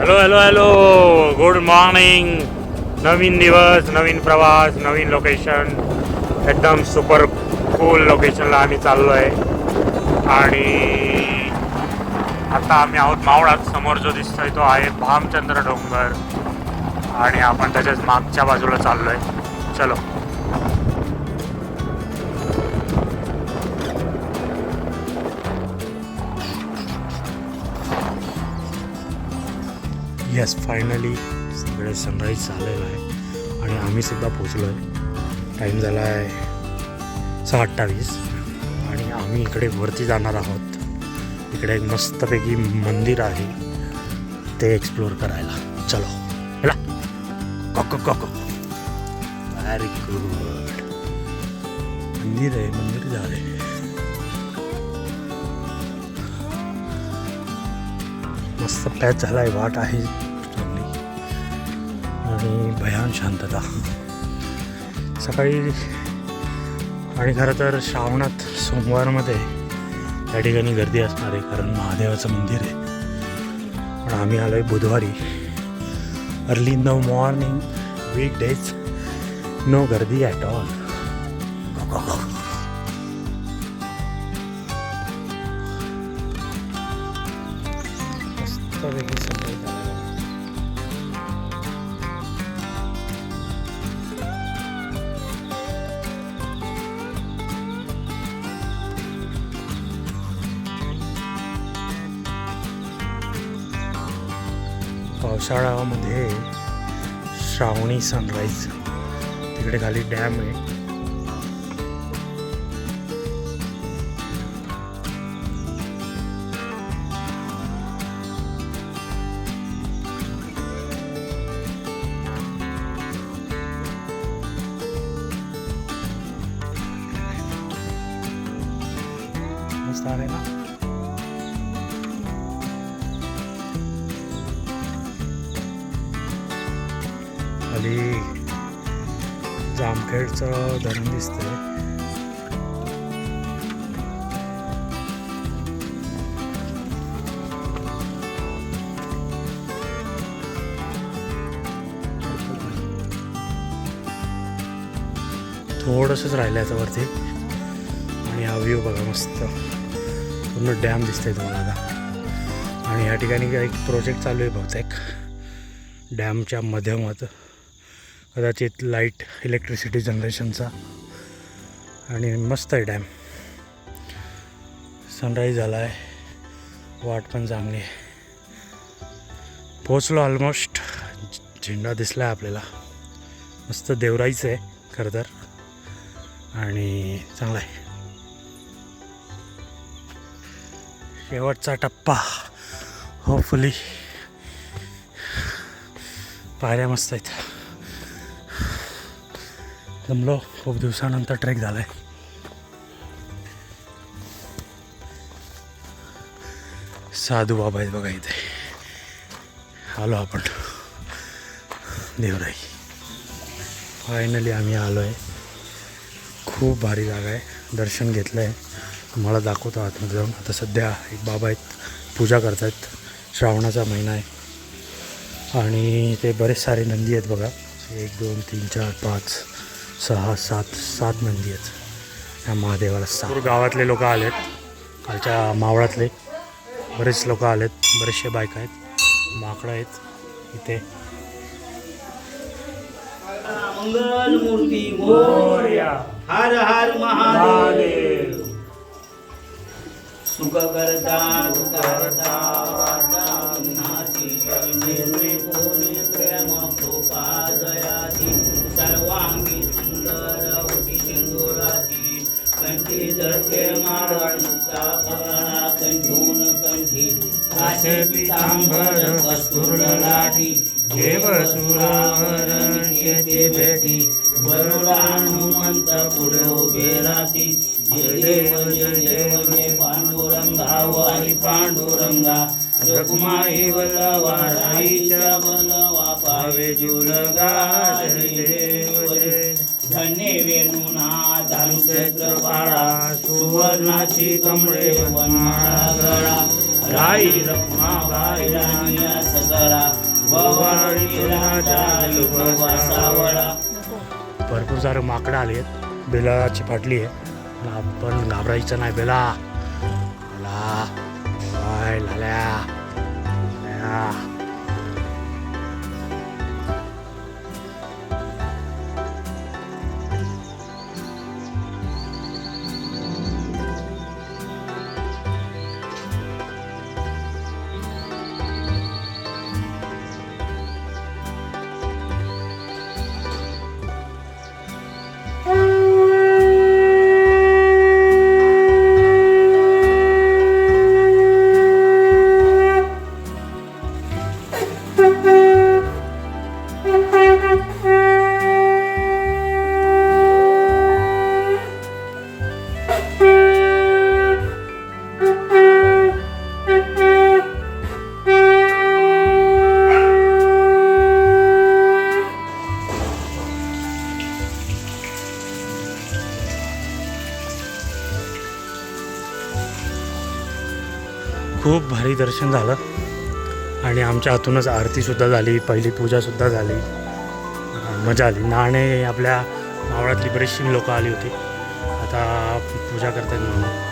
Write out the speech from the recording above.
Hello hello hello good morning नवीन दिवस नवीन प्रवास नवीन लोकेशन एकदम सुपर कूल लोकेशनला आम्ही चाललो आहे आणि आता आम्ही आहोत मावळात. समोर जो दिसतोय तो आहे भामचंद्र डोंगर. आणि आपण त्याच्याच मागच्या बाजूला चाललो आहे चलो. येस फायनली सगळे सनराईज झालेला आहे. आणि आम्ही सुद्धा पोचलो आहे टाईम झाला आहे सहा अठ्ठावीस. आणि आम्ही इकडे वरती जाणार आहोत. इकडे एक मस्तपैकी मंदिर आहे. ते एक्सप्लोअर करायला. चलो. हेला कॉको कॉको व्हेरी गुड मंदिर आहे मंदिर झालं आहे मस्त पॅच आहे वाट आहे. चांगली. आणि भयान शांतता. सकाळी आणि खरं तर श्रावणात सोमवारमध्ये या ठिकाणी गर्दी असणार आहे कारण महादेवाचं मंदिर आहे. पण आम्ही आलो आहे बुधवारी. Early in the morning week days no गर्दी ॲट ऑल मस्तपैकी सगळे झालं. पावसाळ्यामध्ये श्रावणी सनराईज तिकडे खाली डॅम आहे मस्त आहे ना खाली जामखेडचं धरण दिसतंय. थोडंसंच राहिलं याच्यावरती आणि हा व्ह्यू बघा मस्त. पूर्ण डॅम दिसतंय तुम्हाला आता. आणि या ठिकाणी एक प्रोजेक्ट चालू आहे बहुतेक. डॅमच्या मध्यमात. कदाचित लाइट इलेक्ट्रिसिटी जनरेशनचा. आणि मस्त आहे डॅम. सनराईज झाला आहे वाट पण चांगली आहे. पोचलो ऑलमोस्ट झेंडा दिसला आहे आपल्याला. मस्त देवराईचं आहे खरं तर. आणि चांगला आहे. शेवटचा टप्पा. होपफुली पायऱ्या मस्त आहेत. जमलो खूप दिवसानंतर ट्रेक झालाय. साधू बाबा आहेत बघा इथे. आलो आपण. देवराई. फायनली आम्ही आलो आहे खूप भारी जागा आहे. दर्शन घेतलं आहे तुम्हाला दाखवतो आतमध्ये जाऊन. आता सध्या एक बाबा आहेत. पूजा करत आहेत श्रावणाचा महिना आहे. आणि ते बरेच सारे नंदी आहेत बघा. एक दोन तीन चार पाच सहा सात सात नंदी आहेत. या महादेवाला सात गावातले लोक आलेत. कालच्या मावळातले बरेच लोक आलेत. बरेचसे बायका आहेत. माकडं आहेत. इथे. मंगल मूर्ती मोर्या. हर हर महादेव। सुख करता दुःख करता वार्ता विनाशी निर्विपुणी प्रेम कृपा दयाची सर्वांगी सुंदर होती सिंदुराची कंठी जळके मारण मुक्ता फळा कंठून कंठी काशे पितांबर कस्तुर लाठी देव सुरावर भेटी बरोडा हनुमंत पुढे उभे राहती जय देव जय देव जय पांडुरंगा वारी पांडुरंगा. रखुमाई वल्लवाराईच्या बलवा पावे जुलगा जय देव जय धन्य वेणुना धनुक्षेत्र पाळा सुवर्णाची कमळे वनमाळा गळा राई रखमा बाई राणी सकरा राजा युग सावळा भरपूर सारे माकडं आले आहेत. बेलाची फाटली आहे. पण आपण घाबरायचं नाही बेला. ला काय लाल्या. खूप भारी दर्शन झालं. आणि आमच्या हातूनच आरतीसुद्धा झाली पहिली पूजासुद्धा झाली. मजा आली. नाणे आपल्या मावळातली बरीचशी लोकं आली होती. आता पूजा करतात म्हणून.